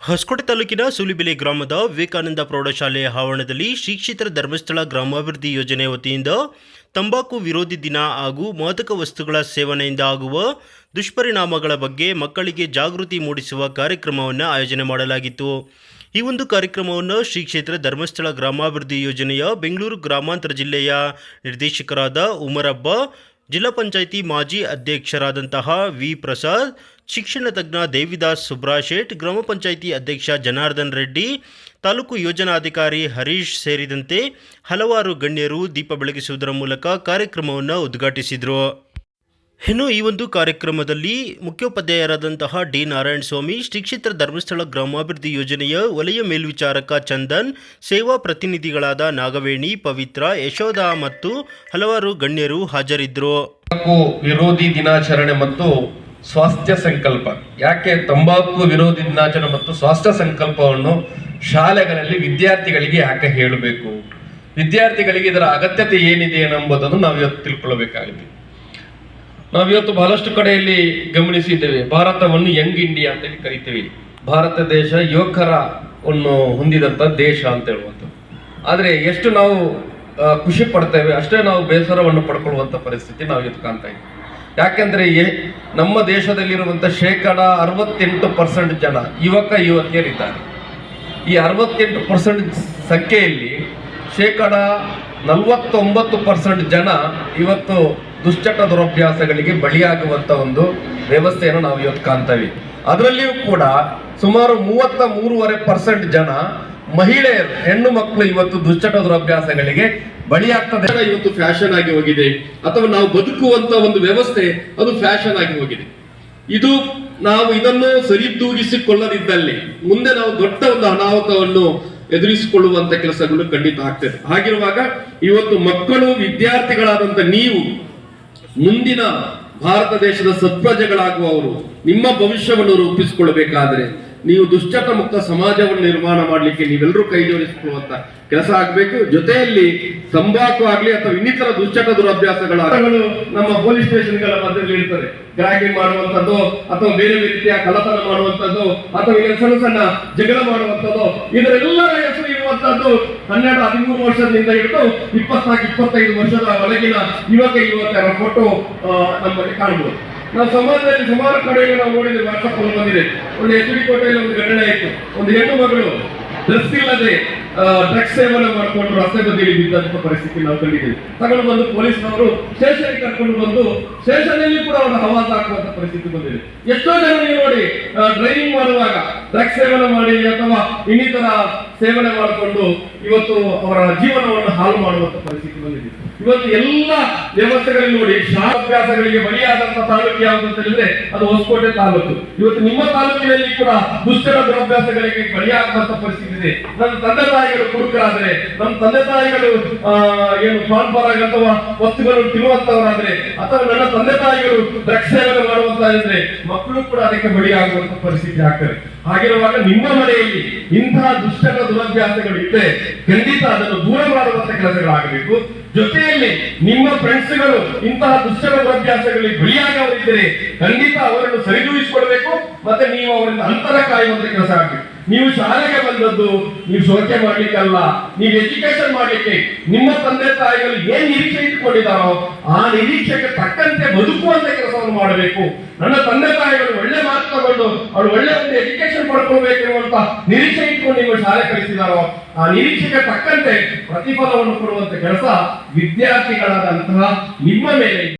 ಹೊಸಕೋಟೆ ತಾಲೂಕಿನ ಸೂಲಿಬೆಲೆ ಗ್ರಾಮದ ವಿವೇಕಾನಂದ ಪ್ರೌಢಶಾಲೆ ಆವರಣದಲ್ಲಿ ಶಿಕ್ಷಿತರ ಕ್ಷೇತ್ರ ಧರ್ಮಸ್ಥಳ ಗ್ರಾಮಾಭಿವೃದ್ಧಿ ಯೋಜನೆ ವತಿಯಿಂದ ತಂಬಾಕು ವಿರೋಧಿ ದಿನ ಹಾಗೂ ಮಾದಕ ವಸ್ತುಗಳ ಸೇವನೆಯಿಂದ ಆಗುವ ದುಷ್ಪರಿಣಾಮಗಳ ಬಗ್ಗೆ ಮಕ್ಕಳಿಗೆ ಜಾಗೃತಿ ಮೂಡಿಸುವ ಕಾರ್ಯಕ್ರಮವನ್ನು ಆಯೋಜನೆ ಮಾಡಲಾಗಿತ್ತು. ಈ ಒಂದು ಕಾರ್ಯಕ್ರಮವನ್ನು ಶ್ರೀ ಕ್ಷೇತ್ರ ಧರ್ಮಸ್ಥಳ ಗ್ರಾಮಾಭಿವೃದ್ಧಿ ಯೋಜನೆಯ ಬೆಂಗಳೂರು ಗ್ರಾಮಾಂತರ ಜಿಲ್ಲೆಯ ನಿರ್ದೇಶಕರಾದ ಉಮರಬ್ಬ ಜಿಲ್ಲಾ ಪಂಚಾಯಿತಿ ಮಾಜಿ ಅಧ್ಯಕ್ಷರಾದಂತಹ ವಿ ಪ್ರಸಾದ್ ಶಿಕ್ಷಣ ತಜ್ಞ ದೇವಿದಾಸ್ ಸುಬ್ರಾಶೇಟ್, ಗ್ರಾಮ ಪಂಚಾಯಿತಿ ಅಧ್ಯಕ್ಷ ಜನಾರ್ದನ್ ರೆಡ್ಡಿ, ತಾಲೂಕು ಯೋಜನಾಧಿಕಾರಿ ಹರೀಶ್ ಸೇರಿದಂತೆ ಹಲವಾರು ಗಣ್ಯರು ದೀಪ ಬೆಳಗಿಸುವುದರ ಮೂಲಕ ಕಾರ್ಯಕ್ರಮವನ್ನು ಉದ್ಘಾಟಿಸಿದರು. ಇನ್ನು ಈ ಒಂದು ಕಾರ್ಯಕ್ರಮದಲ್ಲಿ ಮುಖ್ಯೋಪಾಧ್ಯಾಯರಾದಂತಹ ಡಿ ನಾರಾಯಣ ಸ್ವಾಮಿ, ಶ್ರೀ ಕ್ಷೇತ್ರ ಧರ್ಮಸ್ಥಳ ಗ್ರಾಮಾಭಿವೃದ್ಧಿ ಯೋಜನೆಯ ವಲಯ ಮೇಲ್ವಿಚಾರಕ ಚಂದನ್, ಸೇವಾ ಪ್ರತಿನಿಧಿಗಳಾದ ನಾಗವೇಣಿ, ಪವಿತ್ರ, ಯಶೋಧ ಮತ್ತು ಹಲವಾರು ಗಣ್ಯರು ಹಾಜರಿದ್ದರು ವಿರೋಧಿ ದಿನಾಚರಣೆ ಮತ್ತು ಸ್ವಾಸ್ಥ್ಯ ಸಂಕಲ್ಪ. ಯಾಕೆ ತಂಬಾಕು ವಿರೋಧಿ ದಿನಾಚರಣೆ ಮತ್ತು ಸ್ವಾಸ್ಥ್ಯ ಸಂಕಲ್ಪವನ್ನು ಶಾಲೆಗಳಲ್ಲಿ ವಿದ್ಯಾರ್ಥಿಗಳಿಗೆ ಯಾಕೆ ಹೇಳಬೇಕು? ವಿದ್ಯಾರ್ಥಿಗಳಿಗೆ ಇದರ ಅಗತ್ಯತೆ ಏನಿದೆ ಎಂಬುದನ್ನು ನಾವು ಇವತ್ತು ತಿಳ್ಕೊಳ್ಬೇಕಾಗಿದೆ. ನಾವಿವತ್ತು ಬಹಳಷ್ಟು ಕಡೆಯಲ್ಲಿ ಗಮನಿಸಿದ್ದೇವೆ. ಭಾರತವನ್ನು ಯಂಗ್ ಇಂಡಿಯಾ ಅಂತ ಹೇಳಿ ಕರಿತೇವೆ. ಭಾರತ ದೇಶ ಯುವಕರವನ್ನು ಹೊಂದಿದಂಥ ದೇಶ ಅಂತ ಹೇಳುವಂಥದ್ದು. ಆದರೆ ಎಷ್ಟು ನಾವು ಖುಷಿ ಪಡ್ತೇವೆ ಅಷ್ಟೇ ನಾವು ಬೇಸರವನ್ನು ಪಡ್ಕೊಳ್ಳುವಂಥ ಪರಿಸ್ಥಿತಿ ನಾವು ಇವತ್ತು ಕಾಣ್ತಾ ಇದ್ದೀವಿ. ಯಾಕೆಂದ್ರೆ ನಮ್ಮ ದೇಶದಲ್ಲಿರುವಂಥ ಶೇಕಡ ಅರವತ್ತೆಂಟು ಪರ್ಸೆಂಟ್ ಜನ ಯುವಕ ಯುವತಿಯರಿದ್ದಾರೆ. ಈ ಅರವತ್ತೆಂಟು ಪರ್ಸೆಂಟ್ ಸಂಖ್ಯೆಯಲ್ಲಿ ಶೇಕಡ ನಲವತ್ತೊಂಬತ್ತು ಪರ್ಸೆಂಟ್ ಜನ ಇವತ್ತು ದುಶ್ಚಟ ದುರಭ್ಯಾಸಗಳಿಗೆ ಬಳಿಯಾಗುವಂಥ ಒಂದು ವ್ಯವಸ್ಥೆಯನ್ನು ನಾವು ಇವತ್ತು ಕಾಣ್ತೇವೆ ಅದರಲ್ಲಿಯೂ ಕೂಡ ಸುಮಾರು ಮೂವತ್ತ ಮೂರುವರೆ ಪರ್ಸೆಂಟ್ ಜನ ಮಹಿಳೆಯರು, ಹೆಣ್ಣು ಮಕ್ಕಳು ಇವತ್ತು ದುಶ್ಚಟ ದುರಭ್ಯಾಸಗಳಿಗೆ ಬಳಿಯಾಗ್ತದೆ ಇವತ್ತು ಫ್ಯಾಷನ್ ಆಗಿ ಹೋಗಿದೆ. ಅಥವಾ ನಾವು ಬದುಕುವಂತ ಒಂದು ವ್ಯವಸ್ಥೆ, ಅದು ಫ್ಯಾಷನ್ ಆಗಿ ಹೋಗಿದೆ. ಇದು ನಾವು ಇದನ್ನು ಸರಿದೂಗಿಸಿಕೊಳ್ಳದಿದ್ದಲ್ಲಿ ಮುಂದೆ ನಾವು ದೊಡ್ಡ ಒಂದು ಅನಾಹುತವನ್ನು ಎದುರಿಸಿಕೊಳ್ಳುವಂತ ಕೆಲಸಗಳು ಖಂಡಿತ ಆಗ್ತದೆ ಹಾಗಿರುವಾಗ ಇವತ್ತು ಮಕ್ಕಳು, ವಿದ್ಯಾರ್ಥಿಗಳಾದಂತ ನೀವು, ಮುಂದಿನ ಭಾರತ ದೇಶದ ಸತ್ಪ್ರಜೆಗಳಾಗುವವರು, ನಿಮ್ಮ ಭವಿಷ್ಯವನ್ನು ರೂಪಿಸಿಕೊಳ್ಳಬೇಕಾದ್ರೆ ನೀವು ದುಶ್ಚಟ ಮುಕ್ತ ಸಮಾಜವನ್ನು ನಿರ್ಮಾಣ ಮಾಡಲಿಕ್ಕೆ ನೀವೆಲ್ಲರೂ ಕೈ ಜೋಡಿಸಿಕೊಳ್ಳುವಂತ ಕೆಲಸ ಆಗಬೇಕು. ಜೊತೆಯಲ್ಲಿ ತಂಬಾಕು ಆಗಲಿ ಅಥವಾ ಇನ್ನಿತರ ದುಶ್ಚಟ ದುರಭ್ಯಾಸಗಳ ನಮ್ಮ ಪೊಲೀಸ್ ಸ್ಟೇಷನ್ಗಳ ಮಧ್ಯದಲ್ಲಿ ಇರ್ತದೆ ಗ್ರಾಗಿಂಗ್ ಮಾಡುವಂತದ್ದು ಅಥವಾ ಬೇರೆ ರೀತಿಯ ಕಳ್ಳತನ ಮಾಡುವಂತದ್ದು ಅಥವಾ ಸಣ್ಣ ಸಣ್ಣ ಜಗಳ ಮಾಡುವಂತದ್ದು ಇದರೆಲ್ಲರ ಹೆಸರು ಇರುವಂತದ್ದು ಹನ್ನೆರಡು ಹದಿಮೂರು ವರ್ಷದಿಂದ ಹಿಡಿದು ಇಪ್ಪತ್ನಾಲ್ಕು ಇಪ್ಪತ್ತೈದು ವರ್ಷದ ಒಳಗಿನ ಯುವಕ ಯುವಕರ ಫೋಟೋ ನಮ್ಮಲ್ಲಿ ಕಾಣಬಹುದು. ನಾವು ಸಮಾಜದಲ್ಲಿ ಸುಮಾರು ಕಡೆಗೆ ನಾವು ನೋಡಿದ್ರೆ ವಾಟ್ಸಪ್ ಅಲ್ಲಿ ಬಂದಿದೆ. ಒಂದು ಎಚ್ ಡಿ ಕೋಟೆಯಲ್ಲಿ ಒಂದು ಘಟನೆ ಆಯಿತು. ಒಂದು ಹೆಣ್ಣು ಮಗಳು ಡ್ರೆಸ್ ಇಲ್ಲದೆ ಡ್ರಗ್ಸ್ ಸೇವನೆ ಮಾಡಿಕೊಂಡು ರಸ್ತೆ ಬದಿಯಲ್ಲಿ ಬಿದ್ದಂತ ಪರಿಸ್ಥಿತಿ ನಾವು ಕಂಡಿದ್ದೇವೆ. ತಗೊಂಡು ಬಂದು ಪೊಲೀಸ್ನವರು ಸ್ಟೇಷನ್ಗೆ ಕರ್ಕೊಂಡು ಬಂದು ಸ್ಟೇಷನಲ್ಲಿ ಕೂಡ ಅವರ ಹವಾಸ ಹಾಕುವಂತ ಪರಿಸ್ಥಿತಿ ಬಂದಿದೆ. ಎಷ್ಟೋ ಜನ ನೀವು ನೋಡಿ ಡ್ರೈವಿಂಗ್ ಮಾಡುವಾಗ ಡ್ರಗ್ಸ್ ಸೇವನೆ ಮಾಡಿ ಅಥವಾ ಇನ್ನಿತರ ಸೇವನೆ ಮಾಡಿಕೊಂಡು ಇವತ್ತು ಅವರ ಜೀವನವನ್ನು ಹಾಳು ಮಾಡುವಂತ ಪರಿಸ್ಥಿತಿ ಬಂದಿದೆ. ಇವತ್ತು ಎಲ್ಲ ವ್ಯವಸ್ಥೆಗಳಲ್ಲಿ ನೋಡಿ, ಶಾಲಾಭ್ಯಾಸಗಳಿಗೆ ಬಲಿಯಾದಂತಹ ತಾಲೂಕು ಯಾವುದು ಅಂತ ಹೇಳಿದ್ರೆ ಅದು ಹೊಸಕೋಟೆ ತಾಲೂಕು. ಇವತ್ತು ನಿಮ್ಮ ತಾಲೂಕಿನಲ್ಲಿ ಕೂಡ ದುಷ್ಟರ ದುರಭ್ಯಾಸಗಳಿಗೆ ಬಲಿಯಾಗುವಂತ ಪರಿಸ್ಥಿತಿ ಇದೆ. ನನ್ನ ತಂದೆ ತಾಯಿಗಳು ಕುಡುಕರಾದ್ರೆ ನಮ್ಮ ತಂದೆ ತಾಯಿಗಳು ಏನು ಪಾನ್ಪರಾಗ ಅಥವಾ ವಸ್ತುಗಳನ್ನು ತಿನ್ನುವಂತವರಾದ್ರೆ, ಅಥವಾ ನನ್ನ ತಂದೆ ತಾಯಿಗಳು ದ್ರಕ್ಷ ಮಾಡುವಂತ ಮಾಡುವಂತಾದ್ರೆ ಮಕ್ಕಳು ಕೂಡ ಅದಕ್ಕೆ ಬಲಿಯಾಗುವಂತ ಪರಿಸ್ಥಿತಿ ಆಗ್ತದೆ. ಹಾಗಿರುವಾಗ ನಿಮ್ಮ ಮನೆಯಲ್ಲಿ ಇಂತಹ ದುಷ್ಟರ ದುರಭ್ಯಾಸಗಳು ಇದ್ದರೆ ಖಂಡಿತ ಅದನ್ನು ದೂರ ಮಾಡುವಂತ ಕೆಲಸಗಳಾಗಬೇಕು. ಜೊತೆಯಲ್ಲಿ ನಿಮ್ಮ ಫ್ರೆಂಡ್ಸ್ಗಳು ಇಂತಹ ದುಶ್ಚರಭ್ಯಾಸಗಳಲ್ಲಿ ಬಿಳಿಯಾಗಿ ಅವರಿದ್ದರೆ ಖಂಡಿತ ಅವರನ್ನು ಸರಿದೂಗಿಸಿಕೊಳ್ಬೇಕು ಮತ್ತೆ ನೀವು ಅವರಿಂದ ಅಂತರ ಕಾಯುವಂತ ಕೆಲಸ ಆಗಬೇಕು. ನೀವು ಶಾಲೆಗೆ ಬಂದದ್ದು ನೀವು ಮಾಡ್ಲಿಕ್ಕೆ ಮಾಡ್ಲಿಕ್ಕಲ್ಲ ನೀವು ಎಜುಕೇಶನ್ ಮಾಡ್ಲಿಕ್ಕೆ ನಿಮ್ಮ ತಂದೆ ತಾಯಿಗಳು ಏನ್ ನಿರೀಕ್ಷೆ ಇಟ್ಟುಕೊಂಡಿದ್ದಾರೋ ಆ ನಿರೀಕ್ಷೆಗೆ ತಕ್ಕಂತೆ ಬದುಕುವಂತ ಕೆಲಸವನ್ನು ಮಾಡಬೇಕು. ನನ್ನ ತಂದೆ ತಾಯಿಗಳು ಒಳ್ಳೆ ತಗೊಂಡು ಅವಳು ಒಳ್ಳೆ ಒಂದು ಎಜುಕೇಶನ್ ಪಡ್ಕೊಳ್ಬೇಕೆನ್ನುವಂತ ನಿರೀಕ್ಷೆ ಇಟ್ಕೊಂಡು ನಿಮ್ಮ ಶಾಲೆ ಕಳಿಸಿದಾರೋ, ಆ ನಿರೀಕ್ಷೆಗೆ ತಕ್ಕಂತೆ ಪ್ರತಿಫಲವನ್ನು ಕೊಡುವಂತ ಕೆಲಸ ವಿದ್ಯಾರ್ಥಿಗಳಾದಂತಹ ನಿಮ್ಮ ಮೇಲೆ